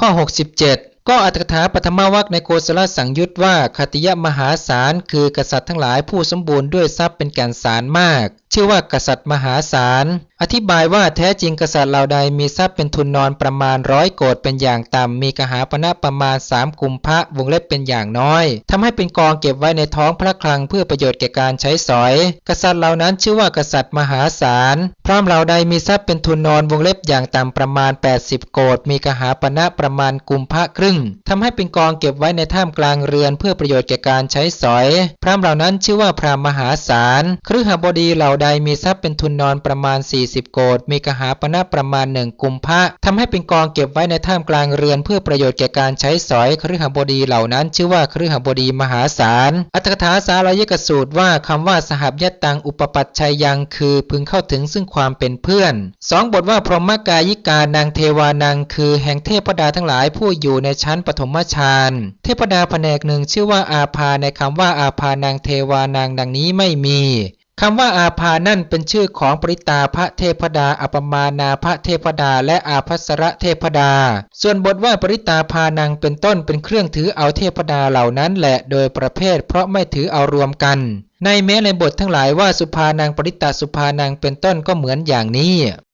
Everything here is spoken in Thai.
ข้อ 67 ก็อัตถกถาปฐมวัคในโกศลสังยุตว่าคติยมหาศาลคือกษัตริย์ทั้งหลายผู้สมบูรณ์ด้วยทรัพย์เป็นแก่นสารมาก ชื่อว่ากษัตริย์มหาศาล อธิบายว่าแท้จริงกษัตริย์เหล่าใดมีทรัพย์เป็นทุนนอนประมาณร้อยโกดเป็นอย่างต่ำมีกหาปณะประมาณสามกุมภะวงเล็บเป็นอย่างน้อยทำให้เป็นกองเก็บไว้ในท้องพระคลังเพื่อประโยชน์แก่การใช้สอย กษัตริย์เหล่านั้นชื่อว่ากษัตริย์มหาศาลพร้อมเหล่าใดมีทรัพย์เป็นทุนนอนวงเล็บอย่างต่ำประมาณ 80 โกดมีกหาปณะประมาณกุมภะครึ่งทำให้เป็นกองเก็บไว้ในท่ามกลางเรือนเพื่อประโยชน์แก่การใช้สอย พรามเหล่านั้นชื่อว่าพรามมหาศาลครือหบดีเหล่าใดมีทรัพย์เป็นทุนนอนประมาณ40 โกดมีกหาปณะประมาณหนึ่งกุมภะทำให้เป็นกองเก็บไว้ในท่ามกลางเรือนเพื่อประโยชน์แก่การใช้สอยครือหบดีเหล่านั้น ชื่อว่าครือหบดีมหาศาล อัตถกถาสาลายกสูตรว่าคำว่าสหับยตังอุปปัชชัยยังคือพึงเข้าถึงซึ่งความเป็นเพื่อนสองบทว่าพรหมกายิกานางเทวานางคือแห่งเทพดาทั้งหลายผู้อยู่ในชั้นปฐมฌานเทพดาแผนกหนึ่งชื่อว่าอาภาในคำว่าอาภานางเทวานางดังนี้ไม่มี คำว่าอาภานั่นเป็นชื่อของปริตาพระเทพดา อัปมานาพระเทพดา และอาภัสระเทพดา ส่วนบทว่าปริตาพานังเป็นต้นเป็นเครื่องถือเอาเทพดาเหล่านั้นแหละโดยประเภท เพราะไม่ถือเอารวมกัน ในแม้ในบททั้งหลายว่าสุภานังปริตาสุภานังเป็นต้นก็เหมือนอย่างนี้